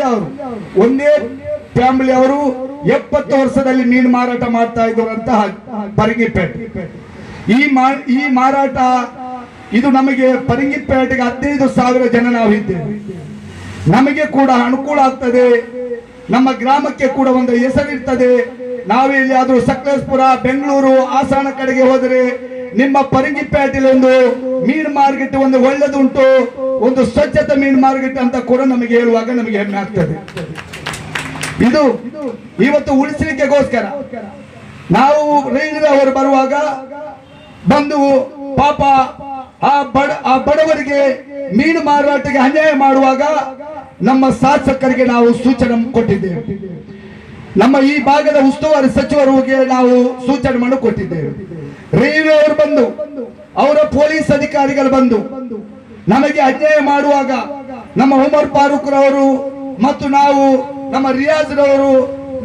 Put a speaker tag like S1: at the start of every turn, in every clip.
S1: ಅವರು ಒಂದೇ ಫ್ಯಾಮಿಲಿ ಅವರು ಎಪ್ಪತ್ತು ವರ್ಷದಲ್ಲಿ ಮೀನು ಮಾರಾಟ ಮಾಡ್ತಾ ಇದ್ದರಂತಹ ಪರಂಗಿಪೇಟೆ. ಈ ಈ ಮಾರಾಟ ಇದು ನಮಗೆ ಪರಂಗಿಪೇಟೆಗೆ ಹದಿನೈದು ಸಾವಿರ ಜನ ನಾವು ಇದ್ದೇವೆ. ನಮಗೆ ಕೂಡ ಅನುಕೂಲ ಆಗ್ತದೆ. ನಮ್ಮ ಗ್ರಾಮಕ್ಕೆ ಕೂಡ ಒಂದು ಹೆಸರಿರ್ತದೆ. ನಾವೆಲ್ಲಿ ಆದ್ರೂ ಸಕಲೇಶ್ಪುರ, ಬೆಂಗಳೂರು, ಹಾಸನ ಕಡೆಗೆ ಹೋದರೆ ನಿಮ್ಮ ಪರಂಗಿಪೇಟೆಯಲ್ಲಿ ಒಂದು ಮೀನು ಮಾರ್ಕೆಟ್ ಒಂದು ಒಳ್ಳೆದುಂಟು, ಒಂದು ಸ್ವಚ್ಛತೆ ಮೀನು ಮಾರ್ಕೆಟ್ ಅಂತ ಕೂಡ ನಮಗೆ ಹೇಳುವಾಗ ನಮಗೆ ಹೆಮ್ಮೆ ಆಗ್ತದೆ. ಇದು ಇವತ್ತು ಉಳಿಸಲಿಕ್ಕೆಗೋಸ್ಕರ ನಾವು ರೈಲ್ವೆ ಅವರು ಬರುವಾಗ ಬಂದು ಪಾಪ ಆ ಬಡ, ಆ ಬಡವರಿಗೆ ಮೀನು ಮಾರಾಟಕ್ಕೆ ಅನ್ಯಾಯ ಮಾಡುವಾಗ ನಮ್ಮ ಶಾಸಕರಿಗೆ ನಾವು ಸೂಚನೆ ಕೊಟ್ಟಿದ್ದೇವೆ. ನಮ್ಮ ಈ ಭಾಗದ ಉಸ್ತುವಾರಿ ಸಚಿವರಿಗೆ ನಾವು ಸೂಚನೆ ಮಾಡಿ ಕೊಟ್ಟಿದ್ದೇವೆ. ರೈಲ್ವೆ ಅವರು ಬಂದು, ಅವರ ಪೊಲೀಸ್ ಅಧಿಕಾರಿಗಳು ಬಂದು, ನಮಗೆ ಅನ್ಯಾಯ ಮಾಡುವಾಗ ನಮ್ಮ ಉಮರ್ ಫಾರೂಕ್ ರವರು ಮತ್ತು ನಾವು ನಮ್ಮ ರಿಯಾಜ್ ರವರು,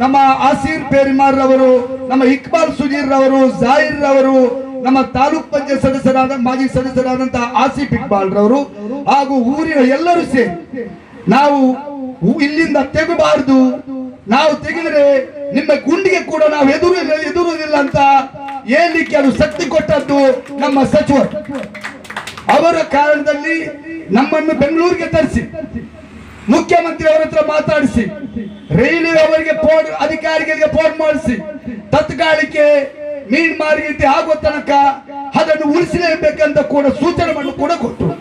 S1: ನಮ್ಮ ಆಸೀರ್ ಪೇರಿಮಾರ್ ರವರು, ನಮ್ಮ ಇಕ್ಬಾಲ್ ಸುಜೀರ್ ರವರು, ಜಾಹಿರ್ ರವರು, ನಮ್ಮ ತಾಲೂಕ್ ಪಂಚಾಯತ್ ಸದಸ್ಯರಾದ ಮಾಜಿ ಸದಸ್ಯರಾದಂತಹ ಆಸಿಫ್ ಇಕ್ಬಾಲ್ ರವರು ಹಾಗೂ ಊರಿನ ಎಲ್ಲರೂ ಸೇರಿ ನಾವು ಇಲ್ಲಿಂದ ತೆಗಬಾರದು ನಾವು ತೆಗೆದರೆ ನಿಮ್ಮ ಗುಂಡಿಗೆ ಕೂಡ ನಾವು ಎದುರು ಎದುರುವುದಿಲ್ಲ ಅಂತ ಹೇಳಲಿಕ್ಕೆ ಅದು ಶಕ್ತಿ ಕೊಟ್ಟದ್ದು ನಮ್ಮ ಸಚಿವರು. ಅವರ ಕಾರಣದಲ್ಲಿ ನಮ್ಮನ್ನು ಬೆಂಗಳೂರಿಗೆ ತರಿಸಿ, ಮುಖ್ಯಮಂತ್ರಿ ಅವರ ಹತ್ರ ಮಾತಾಡಿಸಿ, ರೈಲ್ವೆ ಅವರಿಗೆ ಫೋನ್ ಅಧಿಕಾರಿಗಳಿಗೆ ಫೋನ್ ಮಾಡಿಸಿ ತತ್ಕಾಲಕ್ಕೆ ಮೀನ್ ಮಾರಿಗೆ ಆಗುವ ತನಕ ಅದನ್ನು ಉಳಿಸಲೇಬೇಕಂತ ಕೂಡ ಸೂಚನೆ ಕೂಡ ಕೊಟ್ಟರು.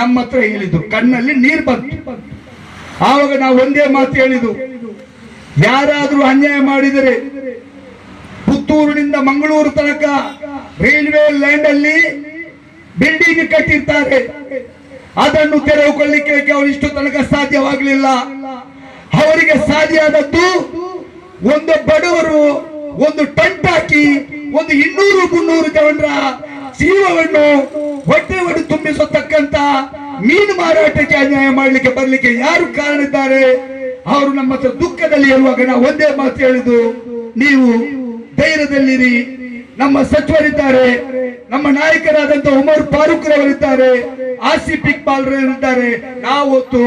S1: ನಮ್ಮ ಹತ್ರ ಹೇಳಿದ್ರು. ಕಣ್ಣಲ್ಲಿ ನೀರು ಬಂತು. ಆವಾಗ ನಾವು ಒಂದೇ ಮಾತು ಹೇಳಿದು ಯಾರಾದರೂ ಅನ್ಯಾಯ ಮಾಡಿದರೆ ಪುತ್ತೂರಿನಿಂದ ಮಂಗಳೂರು ತನಕ ರೈಲ್ವೆ ಲ್ಯಾಂಡ್ ಅಲ್ಲಿ ಬಿಲ್ಡಿಂಗ್ ಕಟ್ಟಿರ್ತಾರೆ. ಅದನ್ನು ತೆರವುಕೊಳ್ಳಿಕ್ಕೆ ಅವರು ಇಷ್ಟು ತನಕ ಸಾಧ್ಯವಾಗಲಿಲ್ಲ? ಅವರಿಗೆ ಸಾಧ್ಯ ಆದದ್ದು ಒಂದು ಬಡವರು ಒಂದು ಟಂಟ್ ಹಾಕಿ ಒಂದು ಇನ್ನೂರು ಮುನ್ನೂರು ಜನರ ಜೀವವನ್ನು ಹೊಟ್ಟೆ ಹೊಡೆದು ತುಂಬಿಸತಕ್ಕಂತ ಮೀನು ಮಾರಾಟಕ್ಕೆ ಅನ್ಯಾಯ ಮಾಡಲಿಕ್ಕೆ ಬರಲಿಕ್ಕೆ ಯಾರು ಕಾರಣ ಇದ್ದಾರೆ ಅವರು ನಮ್ಮ ಹತ್ರ ದುಃಖದಲ್ಲಿ ಇರುವಾಗ ನಾವು ಒಂದೇ ಮಾತು ಹೇಳಿದು, ನೀವು ಧೈರ್ಯದಲ್ಲಿರಿ. ನಮ್ಮ ಸಚಿವರಿದ್ದಾರೆ, ನಮ್ಮ ನಾಯಕರಾದಂತ ಉಮರ್ ಫಾರೂಕ್ ರವರಿದ್ದಾರೆ, ಆಸಿಫ್ ಇಕ್ಬಾಲ್ ಇದ್ದಾರೆ ನಾವೊತ್ತು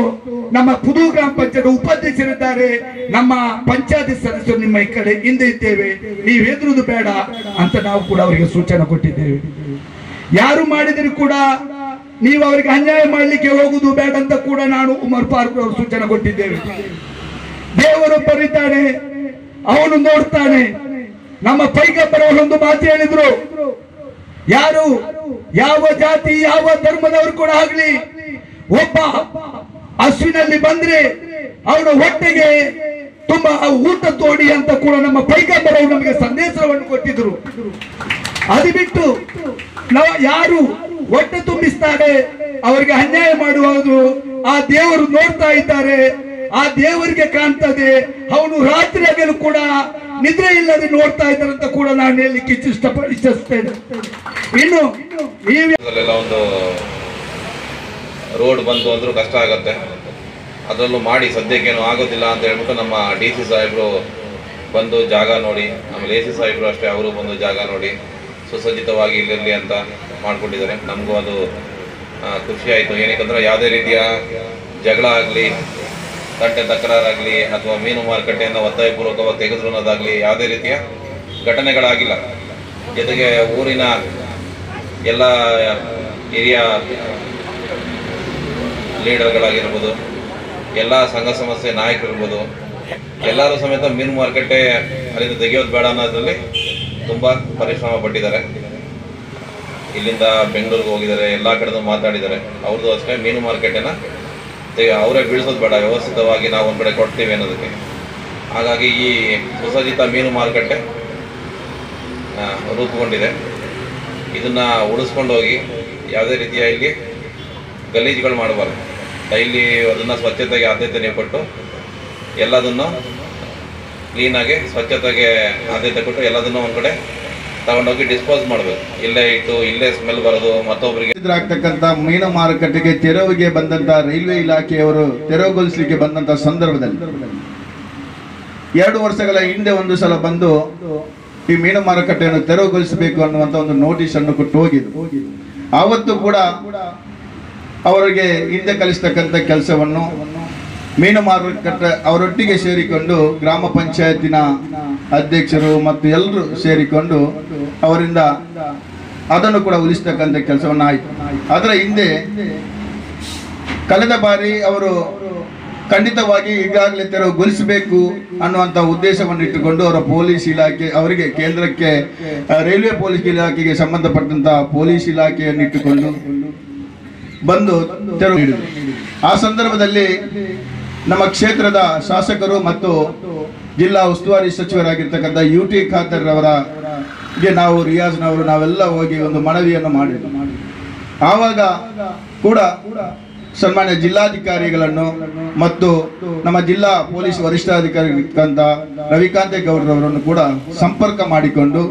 S1: ನಮ್ಮ ಪುದು ಗ್ರಾಮ ಪಂಚಾಯತ್ ಉಪಾಧ್ಯಕ್ಷರಿದ್ದಾರೆ. ನಮ್ಮ ಪಂಚಾಯತ್ ಸದಸ್ಯರು ನಿಮ್ಮ ಈ ಕಡೆ ಹಿಂದೆ ಇದ್ದೇವೆ. ನೀವು ಎದುರುದು ಬೇಡ ಅಂತ ನಾವು ಕೂಡ ಅವರಿಗೆ ಸೂಚನೆ ಕೊಟ್ಟಿದ್ದೇವೆ. ಯಾರು ಮಾಡಿದರೂ ಕೂಡ ನೀವು ಅವರಿಗೆ ಅನ್ಯಾಯ ಮಾಡಲಿಕ್ಕೆ ಹೋಗುದು ಬೇಡ ಅಂತ ಕೂಡ ನಾನು ಉಮರ್ ಫಾರೂಕ್ ಅವರು ಸೂಚನೆ ಕೊಟ್ಟಿದ್ದೇವೆ. ದೇವರೊಬ್ಬರಿದ್ದಾನೆ ಅವನು ನೋಡ್ತಾನೆ. ನಮ್ಮ ಪೈಗಪ್ಪರ ಒಂದು ಮಾತು ಹೇಳಿದ್ರು. ಯಾರು? ಯಾವ ಜಾತಿ, ಯಾವ ಧರ್ಮದವರು ಕೂಡ ಆಗ್ಲಿ. ಒಬ್ಬ ಹಸುವಿನಲ್ಲಿ ಬಂದ್ರೆ ಅವನ ಹೊಟ್ಟೆಗೆ ತುಂಬಾ ಊಟ ತೋಡಿ ಅಂತ ಕೂಡ ನಮ್ಮ ಪೈಗಬ್ಬರವರು ನಮಗೆ ಸಂದೇಶವನ್ನು ಕೊಟ್ಟಿದ್ರು. ಅದು ಬಿಟ್ಟು ನಾವು ಯಾರು ಹೊಟ್ಟೆ ತುಂಬಿಸ್ತಾರೆ ಅವರಿಗೆ ಅನ್ಯಾಯ ಮಾಡುವುದು ಆ ದೇವರು ನೋಡ್ತಾ ಇದ್ದಾರೆ. ಆ ದೇವರಿಗೆ ಕಾಣ್ತದೆ, ಅವನು ರಾತ್ರಿ ಆಗಲು ಕೂಡ ನಿದ್ರೆ ಇಲ್ಲದೆ ನೋಡ್ತಾ ಇದ್ದಾರೆ ಅಂತ ಕೂಡ ನಾನು ಹೇಳಲಿಕ್ಕೆ ಇಚ್ಛಿಸ್ತೇನೆ. ಇನ್ನು
S2: ಒಂದು ರೋಡ್ ಬಂತು ಅಂದ್ರೂ ಕಷ್ಟ ಆಗುತ್ತೆ. ಅದರಲ್ಲೂ ಮಾಡಿ ಸದ್ಯಕ್ಕೇನು ಆಗೋದಿಲ್ಲ ಅಂತ ಹೇಳ್ಬಿಟ್ಟು ನಮ್ಮ ಡಿ ಸಿ ಸಾಹೇಬರು ಬಂದು ಜಾಗ ನೋಡಿ ಆಮೇಲೆ ಎ ಸಿ ಸಾಹೇಬರು ಅಷ್ಟೇ, ಅವರು ಬಂದು ಜಾಗ ನೋಡಿ, ಸುಸಜ್ಜಿತವಾಗಿ ಇಲ್ಲಿರಲಿ ಅಂತ. ಮಾಡಿಕೊಂಡಿದ್ದಾರೆ. ನಮಗೂ ಅದು ಖುಷಿಯಾಯಿತು ಏನಕ್ಕಂದ್ರೆ ಯಾವುದೇ ರೀತಿಯ ಜಗಳ ಆಗಲಿ, ತಂಟೆ ತಕರಾರಾಗಲಿ ಅಥವಾ ಮೀನು ಮಾರುಕಟ್ಟೆಯನ್ನು ಒತ್ತಾಯಪೂರ್ವಕವಾಗಿ ತೆಗೆದ್ರು ಅನ್ನೋದಾಗಲಿ ಯಾವುದೇ ರೀತಿಯ ಘಟನೆಗಳಾಗಿಲ್ಲ. ಜೊತೆಗೆ ಊರಿನ ಎಲ್ಲ ಹಿರಿಯ ಲೀಡರ್ಗಳಾಗಿರ್ಬೋದು, ಎಲ್ಲ ಸಂಘ ಸಂಸ್ಥೆ ನಾಯಕರಿರ್ಬೋದು, ಎಲ್ಲರೂ ಸಮೇತ ಮೀನು ಮಾರುಕಟ್ಟೆ ಅಲ್ಲಿಂದ ತೆಗೆಯೋದು ಬೇಡ ಅನ್ನೋದ್ರಲ್ಲಿ ತುಂಬ ಪರಿಶ್ರಮ ಪಟ್ಟಿದ್ದಾರೆ. ಇಲ್ಲಿಂದ ಬೆಂಗಳೂರಿಗೆ ಹೋಗಿದ್ದಾರೆ, ಎಲ್ಲ ಕಡೆನೂ ಮಾತಾಡಿದ್ದಾರೆ. ಅವ್ರದ್ದು ಅಷ್ಟೇ ಮೀನು ಮಾರುಕಟ್ಟೆನ ತೆಗೆ ಅವರೇ ಬೀಳಿಸೋದು ಬೇಡ, ವ್ಯವಸ್ಥಿತವಾಗಿ ನಾವು ಒಂದು ಕಡೆ ಕೊಡ್ತೀವಿ ಅನ್ನೋದಕ್ಕೆ. ಹಾಗಾಗಿ ಈ ಸುಸಜ್ಜಿತ ಮೀನು ಮಾರುಕಟ್ಟೆ ರೂಪುಗೊಂಡಿದೆ. ಇದನ್ನು ಉಳಿಸ್ಕೊಂಡು ಹೋಗಿ ಯಾವುದೇ ರೀತಿಯ ಇಲ್ಲಿ ಗಲೀಜುಗಳು ಮಾಡಬಾರ್ದು. ಡೈಲಿ ಅದನ್ನು ಸ್ವಚ್ಛತೆಗೆ ಆದ್ಯತೆ ನೀವು ಕೊಟ್ಟು ಎಲ್ಲದನ್ನು ಕ್ಲೀನಾಗಿ ಸ್ವಚ್ಛತೆಗೆ ಆದ್ಯತೆ ಕೊಟ್ಟು ಎಲ್ಲದನ್ನು ಒಂದು ಕಡೆ ತಗೊಂಡೋಗಿ ಡಿಸ್ಪೋಸ್ ಮಾಡಬೇಕು. ಇಲ್ಲೇ ಇಟ್ಟು, ಇಲ್ಲೇ ಸ್ಮೆಲ್ ಬರೋದು ಮತ್ತೊಬ್ಬರಿಗೆ
S3: ಆಗ್ತಕ್ಕಂತ ಮೀನು ಮಾರುಕಟ್ಟೆಗೆ ತೆರವಿಗೆ ಬಂದಂತ ರೈಲ್ವೆ ಇಲಾಖೆಯವರು ತೆರವುಗೊಳಿಸಲಿಕ್ಕೆ ಬಂದಂತ ಸಂದರ್ಭದಲ್ಲಿ ಎರಡು ವರ್ಷಗಳ ಹಿಂದೆ ಒಂದು ಸಲ ಬಂದು ಈ ಮೀನು ಮಾರುಕಟ್ಟೆಯನ್ನು ತೆರವುಗೊಳಿಸಬೇಕು ಅನ್ನುವಂತ ಒಂದು ನೋಟಿಸ್ ಅನ್ನು ಕೊಟ್ಟು ಹೋಗಿದ್ರು. ಆವತ್ತು ಕೂಡ ಅವರಿಗೆ ಹಿಂದೆ ಕಲಿಸ್ತಕ್ಕಂಥ ಕೆಲಸವನ್ನು ಮೀನು ಮಾರುಕಟ್ಟೆ ಅವರೊಟ್ಟಿಗೆ ಸೇರಿಕೊಂಡು ಗ್ರಾಮ ಪಂಚಾಯತಿನ ಅಧ್ಯಕ್ಷರು ಮತ್ತು ಎಲ್ಲರೂ ಸೇರಿಕೊಂಡು ಅವರಿಂದ ಅದನ್ನು ಕೂಡ ಉಳಿಸ್ತಕ್ಕಂಥ ಕೆಲಸವನ್ನು ಆಯಿತು ಅದರ ಹಿಂದೆ ಕಳೆದ ಬಾರಿ ಅವರು ಖಂಡಿತವಾಗಿ ಈಗಾಗಲೇ ತೆರವುಗೊಳಿಸಬೇಕು ಅನ್ನುವಂಥ ಉದ್ದೇಶವನ್ನು ಇಟ್ಟುಕೊಂಡು ಅವರ ಪೊಲೀಸ್ ಇಲಾಖೆ ಅವರಿಗೆ ಕೇಂದ್ರಕ್ಕೆ ರೈಲ್ವೆ ಪೊಲೀಸ್ ಇಲಾಖೆಗೆ ಸಂಬಂಧಪಟ್ಟಂತಹ ಪೊಲೀಸ್ ಇಲಾಖೆಯನ್ನು ಇಟ್ಟುಕೊಂಡು ಬಂದು ತೆರವು ಆ ಸಂದರ್ಭದಲ್ಲಿ ನಮ್ಮ ಕ್ಷೇತ್ರದ ಶಾಸಕರು ಮತ್ತು ಜಿಲ್ಲಾ ಉಸ್ತುವಾರಿ ಸಚಿವರಾಗಿರ್ತಕ್ಕಂಥ ಯು ಟಿ ಗೆ ನಾವು, ರಿಯಾಜ್ನವರು, ನಾವೆಲ್ಲ ಹೋಗಿ ಒಂದು ಮನವಿಯನ್ನು ಮಾಡಿದ್ವಿ. ಆವಾಗ ಕೂಡ ಸನ್ಮಾನ್ಯ ಜಿಲ್ಲಾಧಿಕಾರಿಗಳನ್ನು ಮತ್ತು ನಮ್ಮ ಜಿಲ್ಲಾ ಪೊಲೀಸ್ ವರಿಷ್ಠಾಧಿಕಾರಿ ರವಿಕಾಂತೆ ಗೌಡ್ರವರನ್ನು ಕೂಡ ಸಂಪರ್ಕ ಮಾಡಿಕೊಂಡು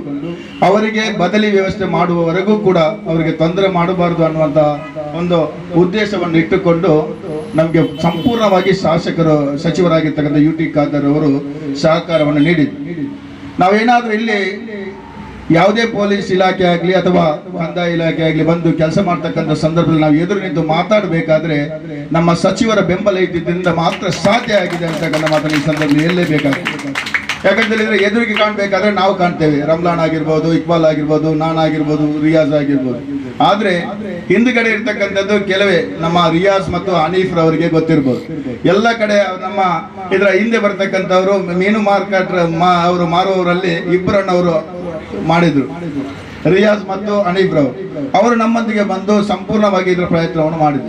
S3: ಅವರಿಗೆ ಬದಲಿ ವ್ಯವಸ್ಥೆ ಮಾಡುವವರೆಗೂ ಕೂಡ ಅವರಿಗೆ ತೊಂದರೆ ಮಾಡಬಾರದು ಅನ್ನುವಂಥ ಒಂದು ಉದ್ದೇಶವನ್ನು ಇಟ್ಟುಕೊಂಡು ನಮಗೆ ಸಂಪೂರ್ಣವಾಗಿ ಶಾಸಕರು, ಸಚಿವರಾಗಿರ್ತಕ್ಕಂಥ ಯು ಟಿ ಖಾದರ್ ಅವರು ಸಹಕಾರವನ್ನು ನೀಡಿದ್ರು. ನಾವೇನಾದರೂ ಇಲ್ಲಿ ಯಾವುದೇ ಪೊಲೀಸ್ ಇಲಾಖೆ ಆಗಲಿ ಅಥವಾ ಕಂದಾಯ ಇಲಾಖೆ ಆಗಲಿ ಬಂದು ಕೆಲಸ ಮಾಡ್ತಕ್ಕಂಥ ಸಂದರ್ಭದಲ್ಲಿ ನಾವು ಎದುರು ನಿಂತು ಮಾತಾಡಬೇಕಾದ್ರೆ ನಮ್ಮ ಸಚಿವರ ಬೆಂಬಲ ಇದ್ದಿದ್ದರಿಂದ ಮಾತ್ರ ಸಾಧ್ಯ ಆಗಿದೆ ಅಂತಕ್ಕಂಥ ಮಾತನ್ನು ಈ ಸಂದರ್ಭದಲ್ಲಿ ಹೇಳಲೇಬೇಕಾಗ್ತದೆ. ಯಾಕಂತ ಹೇಳಿದ್ರೆ ಎದುರಿಗೆ ಕಾಣಬೇಕಾದ್ರೆ ನಾವು ಕಾಣ್ತೇವೆ. ರಮ್ಲಾನ್ ಆಗಿರ್ಬೋದು, ಇಕ್ಬಾಲ್ ಆಗಿರ್ಬೋದು ನಾನಾಗಿರ್ಬೋದು ರಿಯಾಜ್ ಆಗಿರ್ಬೋದು. ಆದ್ರೆ ಹಿಂದ್ಗಡೆ ಇರ್ತಕ್ಕಂಥದ್ದು ಕೆಲವೇ ನಮ್ಮ ರಿಯಾಜ್ ಮತ್ತು ಹನೀಫ್ ರವರಿಗೆ ಗೊತ್ತಿರ್ಬೋದು. ಎಲ್ಲ ಕಡೆ ನಮ್ಮ ಇದರ ಹಿಂದೆ ಬರ್ತಕ್ಕಂಥವ್ರು ಮೀನು ಮಾರ್ಕೆಟ್ ಅವರು ಮಾರುವವರಲ್ಲಿ ಇಬ್ಬರನ್ನವರು ಮಾಡಿದ್ರು. ರಿಯಾಜ್ ಮತ್ತು ಹನೀಫ್ ರವರು ಅವರು ನಮ್ಮೊಂದಿಗೆ ಬಂದು ಸಂಪೂರ್ಣವಾಗಿ ಇದರ ಪ್ರಯತ್ನವನ್ನು ಮಾಡಿದ್ರು.